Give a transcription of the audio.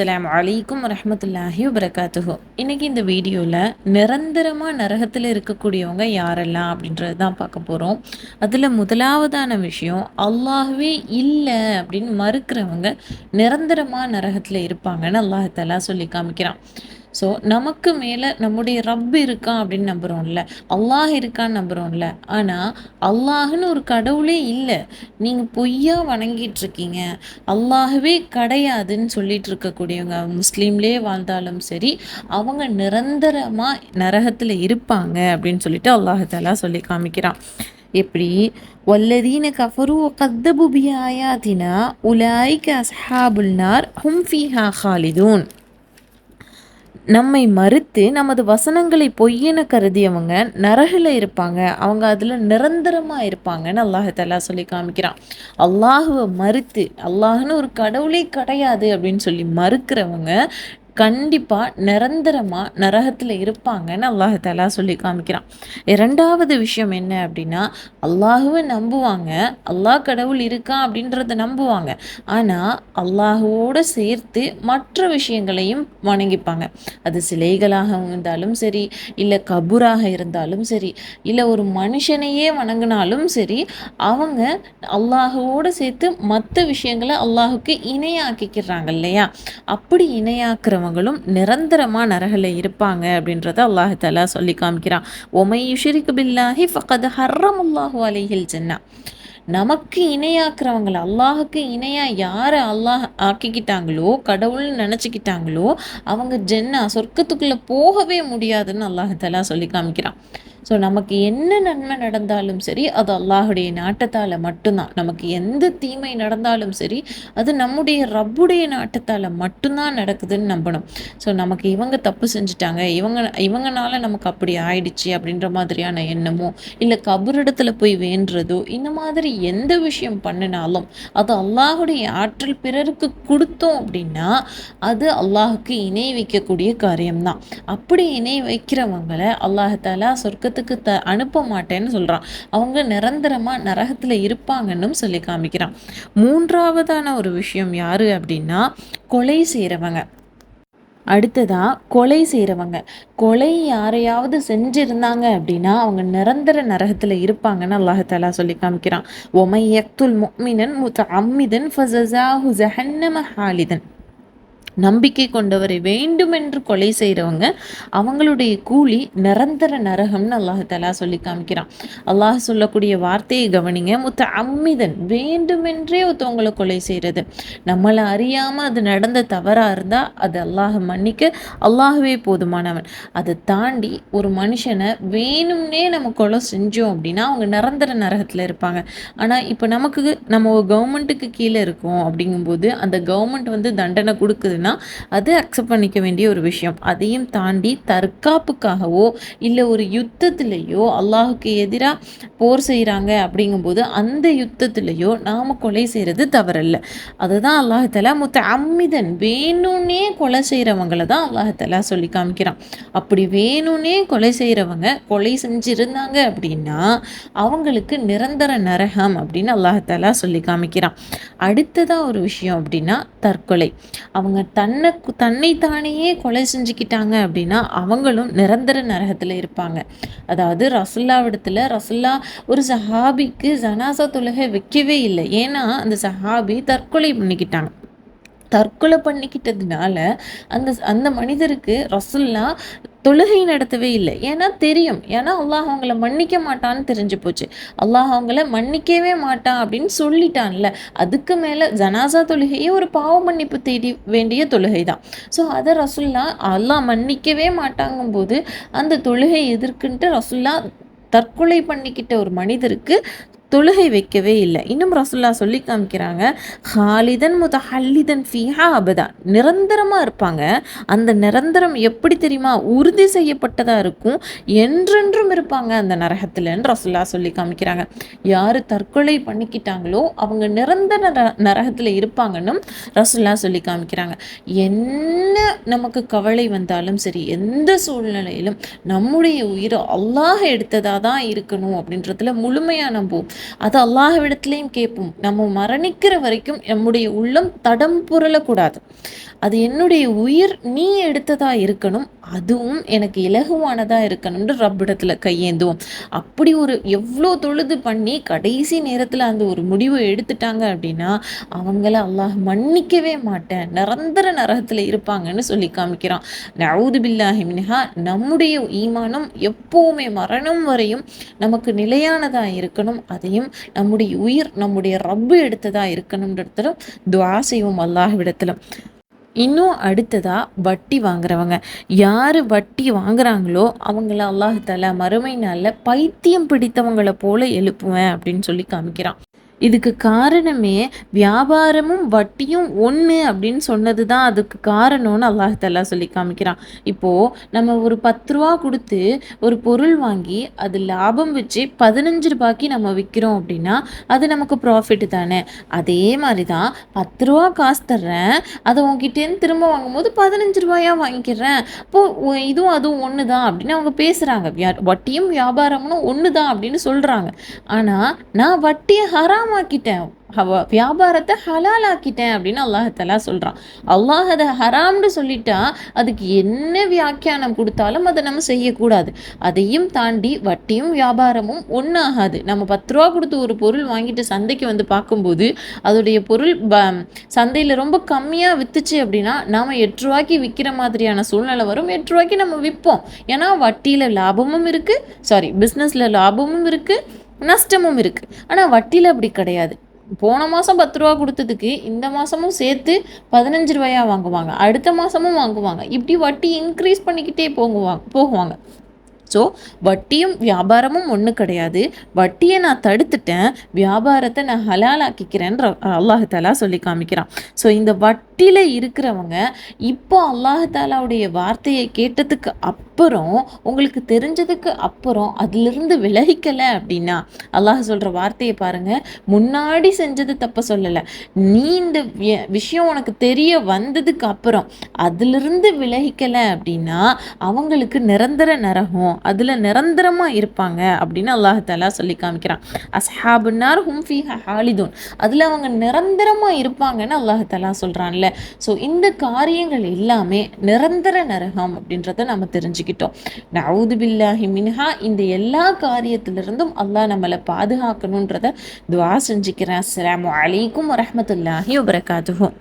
அஸ்லாம் அலைக்கும் வரஹ்மத்துல்லாஹி வரகாத்துஹோ இன்னைக்கு இந்த வீடியோவில் நிரந்தரமாக நரகத்தில் இருக்கக்கூடியவங்க யாரெல்லாம் அப்படின்றது தான் பார்க்க போகிறோம் அதில் முதலாவதான விஷயம் அல்லாஹ்வே இல்லை அப்படின்னு மறுக்கிறவங்க நிரந்தரமாக நரகத்தில் இருப்பாங்கன்னு அல்லாஹாலா சொல்லி காமிக்கிறான். ஸோ நமக்கு மேலே நம்முடைய ரப் இருக்கான் அப்படின்னு நம்புகிறோம்ல அல்லாஹ் இருக்கான்னு நம்புகிறோம்ல ஆனால் அல்லாஹ்னு ஒரு கடவுளே இல்லை. நீங்கள் பொய்யா வணங்கிட்டு இருக்கீங்க அல்லாஹவே கிடையாதுன்னு சொல்லிட்டு இருக்கக்கூடியவங்க முஸ்லீம்லே வாழ்ந்தாலும் சரி அவங்க நிரந்தரமாக நரகத்தில் இருப்பாங்க அப்படின்னு சொல்லிட்டு அல்லாஹாலா சொல்லி காமிக்கிறான். எப்படி? வல்லதீன கஃபரு கத்தபுபி ஆயாத்தினா உலாய்க அஸ்ஹாபுல் நார் ஹும் ஃபீஹா ஹாலிதூன். நம்மை மறுத்து நமது வசனங்களை பொய்யென கருதியவங்க நரகில் இருப்பாங்க. அவங்க அதில் நிரந்தரமாக இருப்பாங்கன்னு அல்லாஹத்தல்லா சொல்லி காமிக்கிறான். அல்லாஹுவை மறுத்து அல்லாஹ்னு ஒரு கடவுளே கிடையாது அப்படின்னு சொல்லி மறுக்கிறவங்க கண்டிப்பாக நிரந்தரமாக நரகத்தில் இருப்பாங்கன்னு அல்லாஹாலா சொல்லி காமிக்கிறான். இரண்டாவது விஷயம் என்ன அப்படின்னா அல்லாஹுவை நம்புவாங்க. அல்லாஹ் கடவுள் இருக்கான் அப்படின்றத நம்புவாங்க. ஆனால் அல்லாஹுவோடு சேர்த்து மற்ற விஷயங்களையும் வணங்கிப்பாங்க. அது சிலைகளாக இருந்தாலும் சரி இல்லை கபூராக இருந்தாலும் சரி இல்லை ஒரு மனுஷனையே வணங்கினாலும் சரி அவங்க அல்லாஹுவோடு சேர்த்து மற்ற விஷயங்களை அல்லாஹுக்கு இணையாக்கிக்கிறாங்க இல்லையா? அப்படி இணையாக்குற இருக்கிறவங்களும் நிரந்தரமாக நரகில் இருப்பாங்க அப்படின்றத அல்லாஹாலா சொல்லி காமிக்கிறான். ஒமை யுஷிரிக்கு பில்லாஹி ஃபகத் ஹர்ரமுல்லாஹு அலைஹில் ஜென்னா. நமக்கு இணையாக்குறவங்கள அல்லாஹுக்கு இணையாக யாரை அல்லாஹ் ஆக்கிக்கிட்டாங்களோ கடவுள்னு நினச்சிக்கிட்டாங்களோ அவங்க ஜென்னா சொர்க்கத்துக்குள்ளே போகவே முடியாதுன்னு அல்லாஹாலா சொல்லி காமிக்கிறான். ஸோ நமக்கு என்ன நன்மை நடந்தாலும் சரி அது அல்லாஹுடைய நாட்டத்தால் மட்டும்தான். நமக்கு எந்த தீமை நடந்தாலும் சரி அது நம்முடைய ரப்புடைய நாட்டத்தால் மட்டும்தான் நடக்குதுன்னு நம்பணும். ஸோ நமக்கு இவங்க தப்பு செஞ்சுட்டாங்க. இவங்க இவங்கனால நமக்கு அப்படி ஆயிடுச்சு அப்படின்ற மாதிரியான எண்ணமோ இல்லை கபரிடத்துல போய் வேண்டுறதோ இந்த மாதிரி எந்த விஷயம் பண்ணினாலும் அது அல்லாஹுடைய ஆற்றல் பிறருக்கு கொடுத்தோம் அப்படின்னா அது அல்லாஹுக்கு இணை வைக்கக்கூடிய காரியம்தான். அப்படி இணை வைக்கிறவங்களை அல்லாஹாலா சொர்க்க நரகத்துக்கு த அனுப்ப மாட்டேன்னு சொல்கிறான் அவங்க நிரந்தரமாக நரகத்தில் இருப்பாங்கன்னு சொல்லி காமிக்கிறான். மூன்றாவதான ஒரு விஷயம் யார் அப்படின்னா கொலை செய்கிறவங்க அடுத்ததாக கொலை செய்கிறவங்க கொலை யாரையாவது செஞ்சிருந்தாங்க அப்படின்னா அவங்க நிரந்தர நரகத்தில் இருப்பாங்கன்னு அல்லாஹாலா சொல்லி காமிக்கிறான். ஒமை யக்துல் முக்மினன் முத்த அம்மிதன் ஃபசஸாஹு ஜஹன்னம ஹாலிதன். நம்பிக்கை கொண்டவரை வேண்டுமென்று கொலை செய்கிறவங்க அவங்களுடைய கூலி நிரந்தர நரகம்னு அல்லாஹலா சொல்லி காமிக்கிறான். அல்லாஹ் சொல்லக்கூடிய வார்த்தையை கவனிங்க. முத்த அம்மிதன் வேண்டுமென்றே ஒருத்தவங்களை கொலை செய்கிறது நம்மளை அறியாமல் அது நடந்த தவறாக இருந்தால் அது அல்லாஹ் மன்னிக்க அல்லாஹவே போதுமானவன். அதை தாண்டி ஒரு மனுஷனை வேணும்னே நம்ம கொலை செஞ்சோம் அப்படின்னா அவங்க நிரந்தர நரகத்தில் இருப்பாங்க. ஆனால் இப்போ நமக்கு நம்ம கவர்மெண்ட்டுக்கு கீழே இருக்கோம் அப்படிங்கும்போது அந்த கவர்மெண்ட் வந்து தண்டனை கொடுக்குதுன்னா அப்படின்னா அது அக்செப்ட் பண்ணிக்க வேண்டிய ஒரு விஷயம். அதையும் தாண்டி தற்காப்புக்காகவோ இல்லை ஒரு யுத்தத்திலேயோ அல்லாஹுக்கு எதிராக போர் செய்கிறாங்க அப்படிங்கும்போது அந்த யுத்தத்திலேயோ நாம் கொலை செய்கிறது தவறல்ல. அதுதான் அல்லாஹலா முத்த அம்மிதன் வேணும்னே கொலை செய்கிறவங்கள தான் அல்லாஹலா சொல்லி காமிக்கிறான். அப்படி வேணும்னே கொலை செய்கிறவங்க கொலை செஞ்சுருந்தாங்க அப்படின்னா அவங்களுக்கு நிரந்தர நரகம் அப்படின்னு அல்லாஹாலா சொல்லி காமிக்கிறான். அடுத்ததாக ஒரு விஷயம் அப்படின்னா தற்கொலை. அவங்க தன்னை தன்னை கொலை செஞ்சுக்கிட்டாங்க அப்படின்னா அவங்களும் நிரந்தர நரகத்தில் இருப்பாங்க. அதாவது ரசுல்லாவிடத்தில் ரசுல்லா ஒரு சஹாபிக்கு ஜனாசா தொழுகை வைக்கவே இல்லை. ஏன்னா அந்த சஹாபி தற்கொலை பண்ணிக்கிட்டாங்க. தற்கொலை பண்ணிக்கிட்டதுனால அந்த அந்த மனிதருக்கு ரசுல்லா தொழுகை நடத்தவே இல்லை. ஏன்னா தெரியும். ஏன்னா அல்லாஹ் அவங்கள மன்னிக்க மாட்டான்னு தெரிஞ்சு போச்சு. அல்லாஹ் அவங்கள மன்னிக்கவே மாட்டான் அப்படின்னு சொல்லிட்டான்ல. அதுக்கு மேலே ஜனாசா தொழுகையே ஒரு பாவ மன்னிப்பு தேடி வேண்டிய தொழுகை தான். ஸோ அதை ரசுல்லா அல்லாஹ் மன்னிக்கவே மாட்டாங்கும்போது அந்த தொழுகை எதிர்க்குன்ட்டு ரசுல்லா தற்கொலை பண்ணிக்கிட்ட ஒரு மனிதருக்கு தொழுகை வைக்கவே இல்லை. இன்னும் ரசுல்லா சொல்லி காமிக்கிறாங்க ஹாலிதன் முத ஹல்லிதன் ஃபீஹா அபதா. நிரந்தரமாக இருப்பாங்க. அந்த நிரந்தரம் எப்படி தெரியுமா? உறுதி செய்யப்பட்டதாக இருக்கும். என்றென்றும் இருப்பாங்க அந்த நரகத்தில்ன்னு ரசுல்லா சொல்லி காமிக்கிறாங்க. யார் தற்கொலை பண்ணிக்கிட்டாங்களோ அவங்க நிரந்தர நரகத்தில் இருப்பாங்கன்னு ரசுல்லா சொல்லி காமிக்கிறாங்க. என்ன நமக்கு கவலை வந்தாலும் சரி எந்த சூழ்நிலையிலும் நம்முடைய உயிரை அல்லாஹ் எடுத்ததாக தான் இருக்கணும் அப்படின்றதுல முழுமையாக நம்புவோம். அது அல்லாஹ்விடத்துலேயும் கேட்போம். நம்ம மரணிக்கிற வரைக்கும் நம்முடைய உள்ளம் தடம் புரளக்கூடாது. அது என்னுடைய உயிர் நீ எடுத்ததா இருக்கணும். அதுவும் எனக்கு இலகுவானதாக இருக்கணும்னு ரப்பிடத்தில் கையேந்துவோம். அப்படி ஒரு எவ்வளோ தொழுது பண்ணி கடைசி நேரத்தில் அந்த ஒரு முடிவை எடுத்துட்டாங்க அப்படின்னா அவங்கள அல்லாஹ் மன்னிக்கவே மாட்டேன். நிரந்தர நரகத்தில் இருப்பாங்கன்னு சொல்லி காமிக்கிறான். நவுது பில்லாஹிம்னிஹா நம்முடைய ஈமானம் எப்போவுமே மரணம் வரையும் நமக்கு நிலையானதாக இருக்கணும். அதையும் நம்முடைய உயிர் நம்முடைய ரப்பு எடுத்ததாக இருக்கணுன்றதுல துவா செய்வோம் அல்லாஹ்விடத்துல. இன்னும் அடுத்ததாக வட்டி வாங்குறவங்க. யார் வட்டி வாங்குறாங்களோ அவங்கள அல்லாஹால மறுமை நாளில் பைத்தியம் பிடித்தவங்களை போல எழுப்புவேன் அப்படின்னு சொல்லி காமிக்கிறான். இதுக்கு காரணமே வியாபாரமும் வட்டியும் ஒன்று அப்படின்னு சொன்னது தான் அதுக்கு காரணம்னு அல்லாஹலா சொல்லி காமிக்கிறான். இப்போது நம்ம ஒரு பத்து ரூபா கொடுத்து ஒரு பொருள் வாங்கி அது லாபம் வச்சு பதினஞ்சு ரூபாய்க்கு நம்ம விற்கிறோம் அப்படின்னா அது நமக்கு ப்ராஃபிட் தானே. அதே மாதிரி தான் பத்து ரூபா காசு தர்றேன் அதை உங்ககிட்டேருந்து திரும்ப வாங்கும்போது பதினஞ்சு ரூபாயாக வாங்கிக்கிறேன். அப்போது இதுவும் அதுவும் ஒன்று தான் அப்படின்னு அவங்க பேசுகிறாங்க வட்டியும் வியாபாரமும் ஒன்று தான் அப்படின்னு சொல்கிறாங்க ஆனால் நான் வட்டியை ஹராம் ஹராமாக்கிட்டேன். வியாபாரத்தை ஹலாலாக்கிட்டேன் அப்படின்னு அல்லாஹத்தலா சொல்கிறான் அல்லாஹ் அதை ஹராம்னு சொல்லிட்டா அதுக்கு என்ன வியாக்கியானம் கொடுத்தாலும் அதை நம்ம செய்யக்கூடாது. அதையும் தாண்டி வட்டியும் வியாபாரமும் ஒன்றும் ஆகாது நம்ம பத்து ரூபா கொடுத்து ஒரு பொருள் வாங்கிட்டு சந்தைக்கு வந்து பார்க்கும்போது அதோடைய பொருள் சந்தையில் ரொம்ப கம்மியாக விற்றுச்சு அப்படின்னா நாம் எட்டு ரூபாய்க்கு விற்கிற மாதிரியான சூழ்நிலை வரும். எட்டு ரூபாய்க்கு நம்ம விற்போம் ஏன்னா வட்டியில் லாபமும் இருக்குது சாரி பிஸ்னஸில் லாபமும் இருக்குது நஷ்டமும் இருக்குது ஆனால் வட்டியில் அப்படி கிடையாது. போன மாதம் பத்து ரூபா கொடுத்ததுக்கு இந்த மாதமும் சேர்த்து பதினஞ்சு ரூபாயாக வாங்குவாங்க. அடுத்த மாதமும் வாங்குவாங்க. இப்படி வட்டி இன்க்ரீஸ் பண்ணிக்கிட்டே போங்குவாங்க போகுவாங்க. ஸோ வட்டியும் வியாபாரமும் ஒன்றும் கிடையாது. வட்டியை நான் தடுத்துட்டேன். வியாபாரத்தை நான் ஹலாலாக்கிக்கிறேன்ற அல்லாஹாலா சொல்லி காமிக்கிறான். ஸோ இந்த வட்டியில் இருக்கிறவங்க இப்போ அல்லாஹாலாவுடைய வார்த்தையை கேட்டதுக்கு அப்புறம் உங்களுக்கு தெரிஞ்சதுக்கு அப்புறம் அதிலிருந்து விலகிக்கலை அப்படின்னா அல்லாஹ் சொல்கிற வார்த்தையை பாருங்கள் முன்னாடி செஞ்சது தப்பை சொல்லலை. நீ இந்த விஷயம் உனக்கு தெரிய வந்ததுக்கு அப்புறம் அதிலிருந்து விலகிக்கலை அப்படின்னா அவங்களுக்கு நிரந்தர நரகம் அதில் நிரந்தரமாக இருப்பாங்க அப்படின்னு அல்லாஹாலா சொல்லி காமிக்கிறான். அஸ்ஹாபுன்னார் ஹும்ஃபி ஹாலிதூன். அதில் அவங்க நிரந்தரமாக இருப்பாங்கன்னு அல்லாஹாலா சொல்கிறான்ல ஸோ இந்த காரியங்கள் எல்லாமே நிரந்தர நரகம் அப்படின்றத நம்ம தெரிஞ்சுக்கிட்டோம் நவுது பில்லாஹி மின்ஹா இந்த எல்லா காரியத்திலிருந்தும் அல்லாஹ் நம்மளை பாதுகாக்கணுன்றத துவா செஞ்சுக்கிறேன். அஸ்லாம் வலைக்கும் வரமத்துல்லாஹி வபரகாத்துஹும்